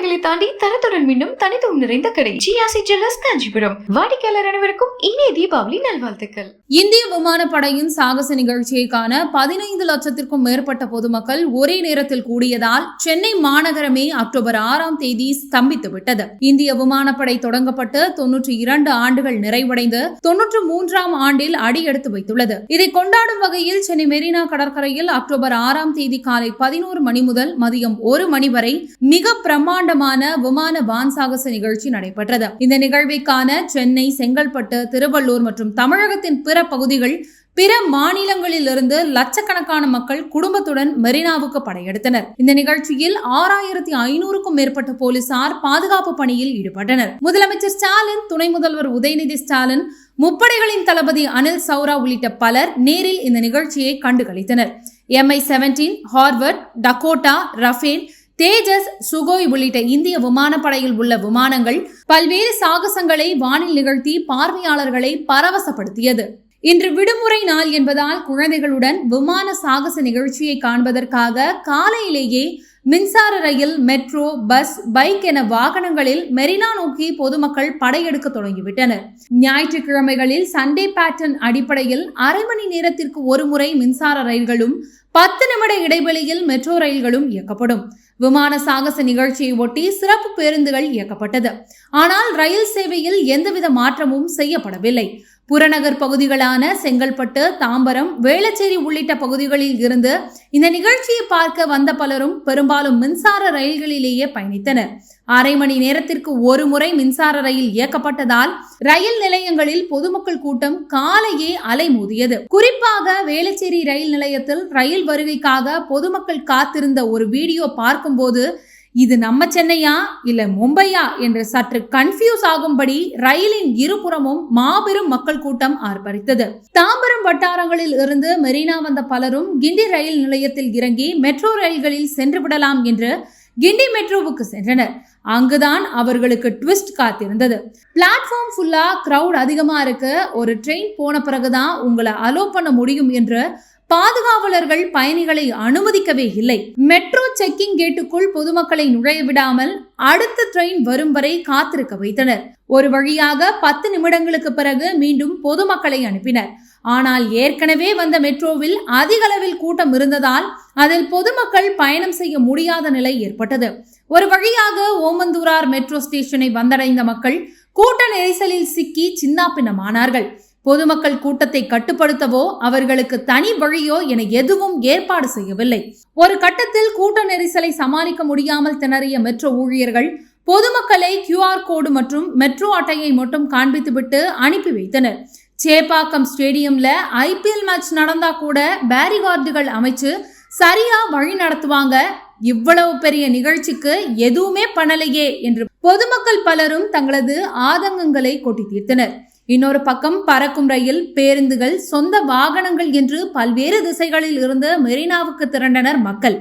தலைமுறைகளை தாண்டி தரத்துடன் மீண்டும் தனித்துவம் நிறைந்த கடை ஜிஆசி ஜுவல்லர்ஸ் காஞ்சிபுரம். வாடிக்கையாளர் அனைவருக்கும் இனிய தீபாவளி நல்வாழ்த்துக்கள். இந்திய விமானப்படையின் சாகச நிகழ்ச்சியை காண பதினைந்து லட்சத்திற்கும் மேற்பட்ட பொதுமக்கள் ஒரே நேரத்தில் கூடியதால் சென்னை மாநகரமே அக்டோபர் ஆறாம் தேதி ஸ்தம்பித்து விட்டது இந்திய விமானப்படை தொடங்கப்பட்டு தொன்னூற்றி இரண்டு ஆண்டுகள் நிறைவடைந்து தொன்னூற்று மூன்றாம் ஆண்டில் அடியெடுத்து வைத்துள்ளது. இதை கொண்டாடும் வகையில் சென்னை மெரினா கடற்கரையில் அக்டோபர் ஆறாம் தேதி காலை பதினோரு மணி முதல் மதியம் ஒரு மணி வரை மிக பிரம்மாண்டமான விமான வான் சாகச நிகழ்ச்சி நடைபெற்றது. இந்த நிகழ்வை சென்னை செங்கல்பட்டு திருவள்ளூர் மற்றும் தமிழகத்தின் பிற பகுதிகள் பிற மாநிலங்களிலிருந்து லட்சக்கணக்கான மக்கள் குடும்பத்துடன் மெரினாவுக்கு படையெடுத்தனர். இந்த நிகழ்ச்சியில் ஆறாயிரத்தி ஐநூறுக்கும் மேற்பட்ட போலீசார் பாதுகாப்பு பணியில் ஈடுபட்டனர். முதலமைச்சர் ஸ்டாலின் துணை முதல்வர் உதயநிதி ஸ்டாலின் முப்படைகளின் தளபதி அனில் சௌரா உள்ளிட்ட பலர் நேரில் இந்த நிகழ்ச்சியை கண்டுகளித்தனர். MI seventeen Harvard Dakota Rafale Tejas Sukhoi உள்ளிட்ட இந்திய விமானப்படையில் உள்ள விமானங்கள் பல்வேறு சாகசங்களை வானில் நிகழ்த்தி பார்வையாளர்களை பரவசப்படுத்தியது. இன்று விடுமுறை நாள் என்பதால் குழந்தைகளுடன் விமான சாகச நிகழ்ச்சியை காண்பதற்காக காலையிலேயே மின்சார ரயில் மெட்ரோ பஸ் பைக் என வாகனங்களில் மெரினா நோக்கி பொதுமக்கள் படையெடுக்க தொடங்கிவிட்டனர். ஞாயிற்றுக்கிழமைகளில் சண்டே பேட்டர்ன் அடிப்படையில் அரை மணி நேரத்திற்கு ஒரு முறை மின்சார ரயில்களும் பத்து நிமிட இடைவெளியில் மெட்ரோ ரயில்களும் இயக்கப்படும். விமான சாகச நிகழ்ச்சியை ஒட்டி சிறப்பு பேருந்துகள் இயக்கப்பட்டது. ஆனால் ரயில் சேவையில் எந்தவித மாற்றமும் செய்யப்படவில்லை. புறநகர் பகுதிகளான செங்கல்பட்டு தாம்பரம் வேளச்சேரி உள்ளிட்ட பகுதிகளில் இருந்து இந்த நிகழ்ச்சியை பார்க்க வந்த பலரும் பெரும்பாலும் மின்சார ரயில்களிலேயே பயணித்தனர். அரை மணி நேரத்திற்கு ஒரு முறை மின்சார ரயில் இயக்கப்பட்டதால் ரயில் நிலையங்களில் பொதுமக்கள் கூட்டம் காலையே அலைமோதியது. குறிப்பாக வேளச்சேரி ரயில் நிலையத்தில் ரயில் வருகைக்காக பொதுமக்கள் காத்திருந்த ஒரு வீடியோ பார்க்கும்போது இது நம்ம சென்னையா இல்ல மும்பையா என்று சற்று கன்ஃபியூஸ் ஆகும்படி ரயிலின் இருபுறமும் மாபெரும் மக்கள் கூட்டம் ஆர்ப்பரித்தது. தாம்பரம் வட்டாரங்களில் இருந்து மெரினா வந்த பலரும் கிண்டி ரயில் நிலையத்தில் இறங்கி மெட்ரோ ரயில்களில் சென்று விடலாம் என்று கிண்டி மெட்ரோவுக்கு சென்றனர். அங்குதான் அவர்களுக்கு ட்விஸ்ட் காத்திருந்தது. பிளாட்ஃபார்ம் ஃபுல்லா கிரவுட் அதிகமா இருக்கு ஒரு ட்ரெயின் போன பிறகுதான் உங்களை அலோ பண்ண முடியும் என்று பாதுகாவலர்கள் பயணிகளை அனுமதிக்கவே இல்லை. மெட்ரோ செக்கிங் கேட்டுக்குள் பொதுமக்களை நுழைய விடாமல் அடுத்த ட்ரெயின் வரும் வரை காத்திருக்க வைத்தனர். ஒரு வழியாக பத்து நிமிடங்களுக்கு பிறகு மீண்டும் பொதுமக்களை அனுப்பினர். ஆனால் ஏற்கனவே வந்த மெட்ரோவில் அதிக அளவில் கூட்டம் இருந்ததால் அதில் பொதுமக்கள் பயணம் செய்ய முடியாத நிலை ஏற்பட்டது. ஒரு வழியாக ஓமந்தூரார் மெட்ரோ ஸ்டேஷனை வந்தடைந்த மக்கள் கூட்ட நெரிசலில் சிக்கி சின்னாப்பின்னமானார்கள் பொதுமக்கள் கூட்டத்தை கட்டுப்படுத்தவோ அவர்களுக்கு தனி வழியோ என எதுவும் ஏற்பாடு செய்யவில்லை. ஒரு கட்டத்தில் கூட்ட நெரிசலை சமாளிக்க முடியாமல் திணறிய மெட்ரோ ஊழியர்கள் பொதுமக்களை கியூஆர் கோடு மற்றும் மெட்ரோ அட்டையை மட்டும் காண்பித்துவிட்டு அனுப்பி வைத்தனர். சேப்பாக்கம் ஸ்டேடியம்ல ஐபிஎல் மேட்ச் நடந்தா கூட பேரிகார்டுகள் அமைச்சு சரியா வழி நடத்துவாங்க. இவ்வளவு பெரிய நிகழ்ச்சிக்கு எதுவுமே பண்ணலையே என்று பொதுமக்கள் பலரும் தங்களது ஆதங்கங்களை கொட்டி தீர்த்தனர். இன்னொரு பக்கம் பறக்கும் ரயில் பேருந்துகள் சொந்த வாகனங்கள் என்று பல்வேறு திசைகளில் இருந்து மெரினாவுக்கு திரண்டனர் மக்கள்.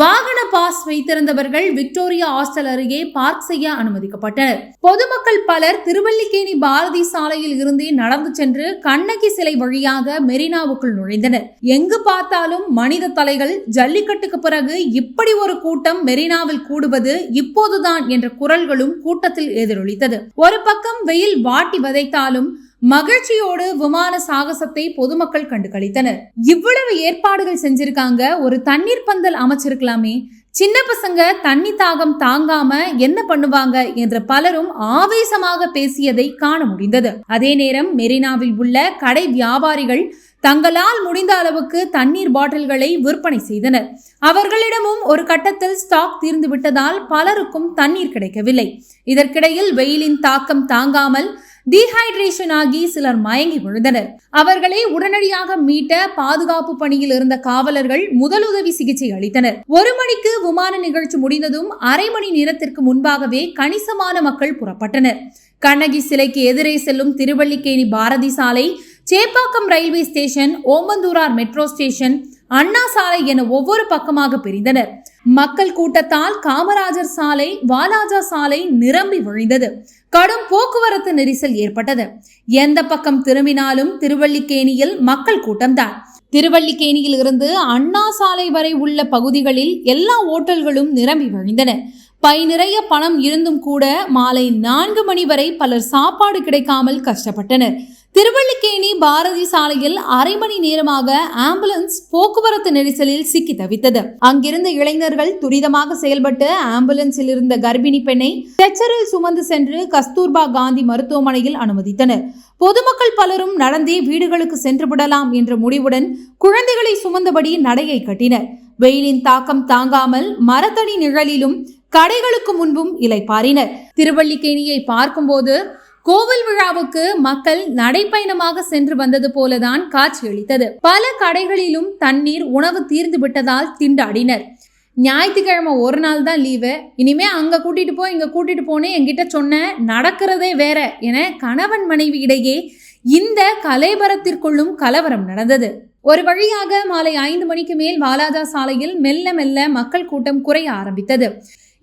வாகன பாஸ் வைத்திருந்தவர்கள் விக்டோரியா ஹாஸ்டல் அருகே பார்க் செய்ய அனுமதிக்கப்பட்டனர். பொதுமக்கள் பலர் திருவல்லிக்கேணி பாரதி சாலையில் இருந்தே நடந்து சென்று கண்ணகி சிலை வழியாக மெரினாவுக்குள் நுழைந்தனர். எங்கு பார்த்தாலும் மனித தலைகள் ஜல்லிக்கட்டுக்கு பிறகு இப்படி ஒரு கூட்டம் மெரினாவில் கூடுவது இப்போதுதான் என்ற குரல்களும் கூட்டத்தில் எதிரொலித்தது. ஒரு பக்கம் வெயில் வாட்டி வதைத்தாலும் மகிழ்ச்சியோடு விமான சாகசத்தை பொதுமக்கள் கண்டு கழித்தனர் இவ்வளவு ஏற்பாடுகள் செஞ்சிருக்காங்க. ஒரு தண்ணீர் பந்தல் அமைச்சிருக்கலாமே. சின்ன பசங்க தண்ணி தாகம் தாங்காம என்ன பண்ணுவாங்க என்ற பலரும் ஆவேசமாக பேசியதை காண முடிந்தது. அதே நேரம் மெரினாவில் உள்ள கடை வியாபாரிகள் தங்களால் முடிந்த அளவுக்கு தண்ணீர் பாட்டில்களை விற்பனை செய்தனர். அவர்களிடமும் ஒரு கட்டத்தில் ஸ்டாக் தீர்ந்து விட்டதால் பலருக்கும் தண்ணீர் கிடைக்கவில்லை. இதற்கிடையில் வெயிலின் தாக்கம் தாங்காமல் டீஹைட்ரேஷன் ஆகி சிலர் மயங்கி விழுந்தனர். அவர்களை உடனடியாக மீட்ட பாதுகாப்பு பணியில் இருந்த காவலர்கள் முதலுதவி சிகிச்சை அளித்தனர். ஒரு மணிக்கு விமான நிகழ்ச்சி முடிந்ததும் அரை மணி நேரத்திற்கு முன்பாகவே கணிசமான மக்கள் புறப்பட்டனர். கண்ணகி சிலைக்கு எதிரே செல்லும் திருவள்ளிக்கேணி பாரதி சாலை Chepakkam railway station Omandurar metro station Anna சாலை என ஒவ்வொரு பக்கமாக பிரிந்தனர். மக்கள் கூட்டத்தால் காமராஜர் சாலை வாலாஜா சாலை நிரம்பி வழிந்தது. கடும் போக்குவரத்து நெரிசல் ஏற்பட்டது. எந்த பக்கம் திரும்பினாலும் திருவள்ளிக்கேணியில் மக்கள் கூட்டம்தான். திருவள்ளிக்கேணியில் இருந்து அண்ணா சாலை வரை உள்ள பகுதிகளில் எல்லா ஓட்டல்களும் நிரம்பி வழிந்தன. பை நிறைய பணம் இருந்தும் கூட மாலை நான்கு மணி வரை பலர் சாப்பாடு கிடைக்காமல் கஷ்டப்பட்டனர். திருவள்ளிக்கேணி பாரதி சாலையில் அரை மணி நேரமாக ஆம்புலன்ஸ் போக்குவரத்து நெரிசலில் சிக்கி தவித்தது. அங்கிருந்த இளைஞர்கள் துரிதமாக செயல்பட்டு ஆம்புலன்ஸில் இருந்த கர்ப்பிணி பெண்ணை ஸ்ட்ரெச்சரில் சுமந்து சென்று கஸ்தூர்பா காந்தி மருத்துவமனையில் அனுமதித்தனர். பொதுமக்கள் பலரும் நடந்தே வீடுகளுக்கு சென்று விடலாம் என்ற முடிவுடன் குழந்தைகளை சுமந்தபடி நடையை கட்டினர். வெயிலின் தாக்கம் தாங்காமல் மரத்தடி நிழலிலும் கடைகளுக்கு முன்பும் இலை பாரினர். திருவள்ளிக்கேணியை பார்க்கும்போது கோவில் விழாவுக்கு மக்கள் நடைப்பயணமாக சென்று வந்தது போலதான் காட்சியளித்தது பல கடைகளிலும் தண்ணீர் உணவு தீர்ந்து விட்டதால் திண்டாடினர். ஞாயிற்றுக்கிழமை ஒரு நாள் தான் லீவு இனிமே அங்க கூட்டிட்டு போ இங்க கூட்டிட்டு போனே என்கிட்ட சொன்ன நடக்கிறதே வேற என கணவன் மனைவி இடையே இந்த கலைபரத்திற்குள்ளும் கலவரம் நடந்தது. ஒரு வழியாக மாலை ஐந்து மணிக்கு மேல் வாலாஜா சாலையில் மெல்ல மெல்ல மக்கள் கூட்டம் குறைய ஆரம்பித்தது.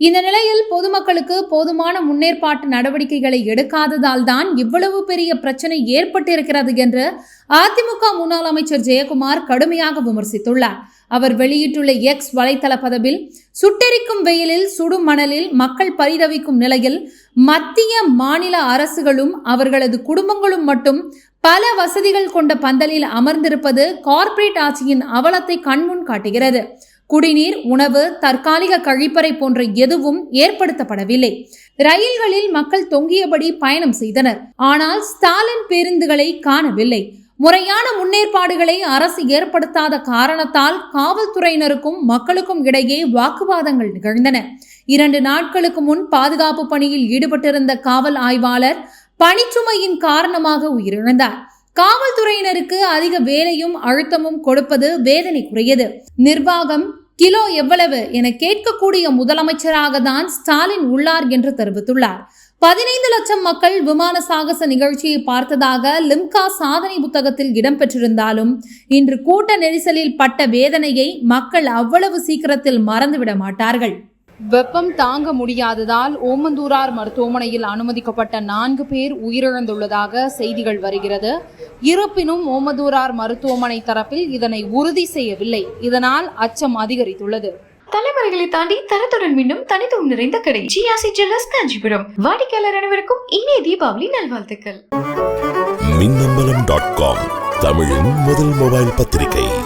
இந்த நிலையில் பொதுமக்களுக்கு போதுமான முன்னேற்பாட்டு நடவடிக்கைகளை எடுக்காததால் தான் இவ்வளவு பெரிய பிரச்சனை ஏற்பட்டிருக்கிறது என்று அதிமுக முன்னாள் அமைச்சர் ஜெயக்குமார் கடுமையாக விமர்சித்துள்ளார். அவர் வெளியிட்டுள்ள எக்ஸ் வலைத்தள பதவில் சுட்டெரிக்கும் வெயிலில் சுடும் மணலில் மக்கள் பரிதவிக்கும் நிலையில் மத்திய மாநில அரசுகளும் அவர்களது குடும்பங்களும் மட்டும் பல வசதிகள் கொண்ட பந்தலில் அமர்ந்திருப்பது கார்ப்பரேட் ஆட்சியின் அவலத்தை கண்முன் காட்டுகிறது. குடிநீர் உணவு தற்காலிக கழிப்பறை போன்ற எதுவும் ஏற்படுத்தப்படவில்லை. ரயில்களில் மக்கள் தொங்கியபடி பயணம் செய்தனர். ஆனால் ஸ்டாலின் பேருந்துகளை காணவில்லை. முறையான முன்னேற்பாடுகளை அரசு ஏற்படுத்தாத காரணத்தால் காவல்துறையினருக்கும் மக்களுக்கும் இடையே வாக்குவாதங்கள் நிகழ்ந்தன. இரண்டு நாட்களுக்கு முன் பாதுகாப்பு பணியில் ஈடுபட்டிருந்த காவல் ஆய்வாளர் பணிச்சுமையின் காரணமாக உயிரிழந்தார். காவல்துறையினருக்கு அதிக வேலையும் அழுத்தமும் கொடுப்பது வேதனைக்குரியது. நிர்வாகம் கிலோ எவ்வளவு என கேட்கக்கூடிய முதலமைச்சராக தான் ஸ்டாலின் உள்ளார் என்று தெரிவித்துள்ளார். பதினைந்து லட்சம் மக்கள் விமான சாகச நிகழ்ச்சியை பார்த்ததாக லிம்கா சாதனை புத்தகத்தில் இடம்பெற்றிருந்தாலும் இன்று கூட்ட நெரிசலில் பட்ட வேதனையை மக்கள் அவ்வளவு சீக்கிரத்தில் மறந்துவிட மாட்டார்கள். வெப்பம் தாங்க முடியாததால் ஓமந்தூரார் மருத்துவமனையில் அனுமதிக்கப்பட்ட நான்கு பேர் உயிரிழந்துள்ளதாக செய்திகள் வருகிறது. இருப்பினும் ஓமந்தூரார் மருத்துவமனை தரப்பில் இதனை உறுதி செய்யவில்லை. இதனால் அச்சம் அதிகரித்துள்ளது. தலைமுறைகளை தாண்டி தரத்துடன் மீண்டும் தனித்துவம் நிறைந்த கடை. ஜிஆசி ஜுவல்லர்ஸ் காஞ்சிபுரம். வாடிக்கையாளர் அனைவருக்கும் இனிய தீபாவளி நல்வாழ்த்துக்கள். மின்னம்பலம் டாட் காம் தமிழின் முதல் மொபைல் பத்திரிகை.